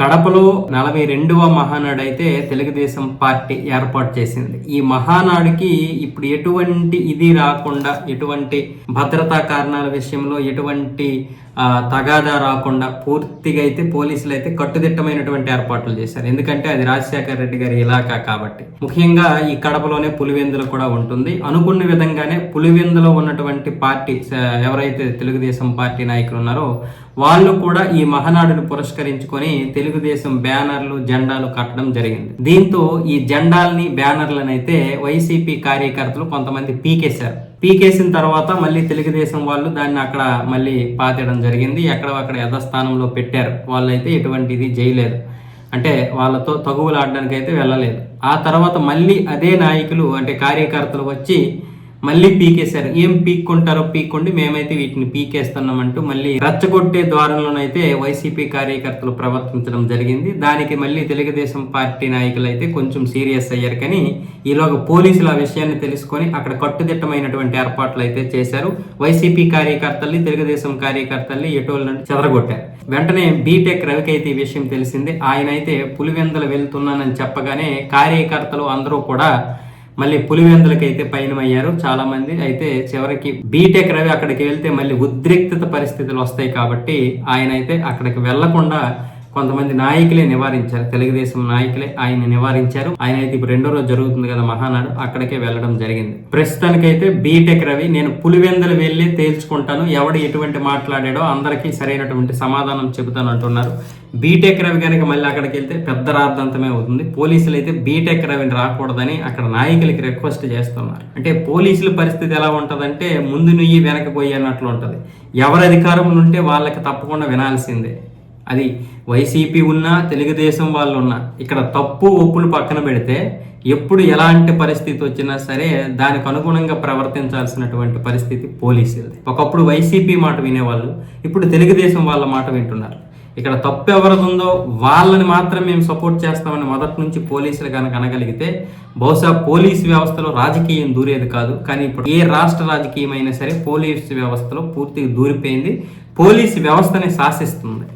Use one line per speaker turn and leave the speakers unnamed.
కడపలో నలభై రెండవ మహానాడు అయితే తెలుగుదేశం పార్టీ ఏర్పాటు చేసింది. ఈ మహానాడుకి ఇప్పుడు ఎటువంటి ఇది రాకుండా ఎటువంటి భద్రతా కారణాల విషయంలో ఎటువంటి తగాదా రాకుండా పూర్తిగా అయితే పోలీసులు అయితే కట్టుదిట్టమైనటువంటి ఏర్పాట్లు చేశారు. ఎందుకంటే అది రాజశేఖర రెడ్డి గారి ఇలాకా కాబట్టి. ముఖ్యంగా ఈ కడపలోనే పులివెందులు కూడా ఉంటుంది. అనుకున్న విధంగానే పులివెందులో ఉన్నటువంటి పార్టీ ఎవరైతే తెలుగుదేశం పార్టీ నాయకులు ఉన్నారో వాళ్ళు కూడా ఈ మహనాడును పురస్కరించుకొని తెలుగుదేశం బ్యానర్లు జెండాలు కట్టడం జరిగింది. దీంతో ఈ జెండాల్ని బ్యానర్లను అయితే వైసీపీ కార్యకర్తలు కొంతమంది పీకేశారు. పీకేసిన తర్వాత మళ్ళీ తెలుగుదేశం వాళ్ళు దాన్ని అక్కడ మళ్ళీ పాతేయడం జరిగింది. ఎక్కడ అక్కడ యథాస్థానంలో పెట్టారు. వాళ్ళైతే ఎటువంటి ఇది చేయలేదు అంటే వాళ్ళతో తగువులాడడానికి అయితే వెళ్ళలేదు. ఆ తర్వాత మళ్ళీ అదే నాయకులు అంటే కార్యకర్తలు వచ్చి మళ్ళీ పీకేశారు. ఏం పీక్కుంటారో పీక్కుండి మేమైతే వీటిని పీకేస్తున్నామంటూ మళ్ళీ రచ్చగొట్టే ద్వారంలోనైతే వైసీపీ కార్యకర్తలు ప్రవర్తించడం జరిగింది. దానికి మళ్ళీ తెలుగుదేశం పార్టీ నాయకులు అయితే కొంచెం సీరియస్ అయ్యారు కానీ ఈలోగా పోలీసులు ఆ విషయాన్ని తెలుసుకొని అక్కడ కట్టుదిట్టమైనటువంటి ఏర్పాట్లు అయితే చేశారు. వైసీపీ కార్యకర్తల్ని తెలుగుదేశం కార్యకర్తల్ని ఎటోళ్ళని చెదరగొట్టారు. వెంటనే బీటెక్ రవికి అయితే ఈ విషయం తెలిసింది. ఆయన అయితే పులివెందలు వెళ్తున్నానని చెప్పగానే కార్యకర్తలు అందరూ కూడా మళ్ళీ పులివెందులకి అయితే పయనమయ్యారు చాలా మంది అయితే చివరికి బీటెక్ రవి అక్కడికి వెళ్తే మళ్ళీ ఉద్రిక్తత పరిస్థితులు వస్తాయి కాబట్టి ఆయన అయితే అక్కడికి వెళ్ళకుండా కొంతమంది నాయకులే నివారించారు. తెలుగుదేశం నాయకులే ఆయన నివారించారు. ఆయన అయితే ఇప్పుడు రెండో రోజు జరుగుతుంది కదా మహానాడు. అక్కడికే వెళ్ళడం జరిగింది. ప్రస్తుతానికైతే బీటెక్ రవి నేను పులివెందులు వెళ్ళి తేల్చుకుంటాను. ఎవడు ఎటువంటి మాట్లాడాడో అందరికీ సరైనటువంటి సమాధానం చెబుతాను అంటున్నారు. బీటెక్ రవి కనుక మళ్ళీ అక్కడికి వెళ్తే పెద్ద రార్థంతమే అవుతుంది. పోలీసులు అయితే బీటెక్ రవిని రాకూడదని అక్కడ నాయకులకి రిక్వెస్ట్ చేస్తున్నారు. అంటే పోలీసుల పరిస్థితి ఎలా ఉంటుందంటే ముందు నుయ్యి వెనకపోయి అన్నట్లు ఉంటుంది. ఎవరు అధికారంలో ఉంటే వాళ్ళకి తప్పకుండా వినాల్సిందే. అది వైసీపీ ఉన్నా తెలుగుదేశం వాళ్ళు ఉన్నా ఇక్కడ తప్పు ఒప్పులు పక్కన పెడితే ఎప్పుడు ఎలాంటి పరిస్థితి వచ్చినా సరే దానికి అనుగుణంగా ప్రవర్తించాల్సినటువంటి పరిస్థితి పోలీసులది. ఒకప్పుడు వైసీపీ మాట వినేవాళ్ళు ఇప్పుడు తెలుగుదేశం వాళ్ళ మాట వింటున్నారు. ఇక్కడ తప్పు ఎవరిదిందో వాళ్ళని మాత్రం మేము సపోర్ట్ చేస్తామని మొదటి నుంచి పోలీసులు కనుక అనగలిగితే బహుశా పోలీస్ వ్యవస్థలో రాజకీయం దూరేది కాదు. కానీ ఇప్పుడు ఏ రాష్ట్ర రాజకీయం అయినా సరే పోలీస్ వ్యవస్థలో పూర్తిగా దూరిపోయింది. పోలీస్ వ్యవస్థని శాసిస్తుంది.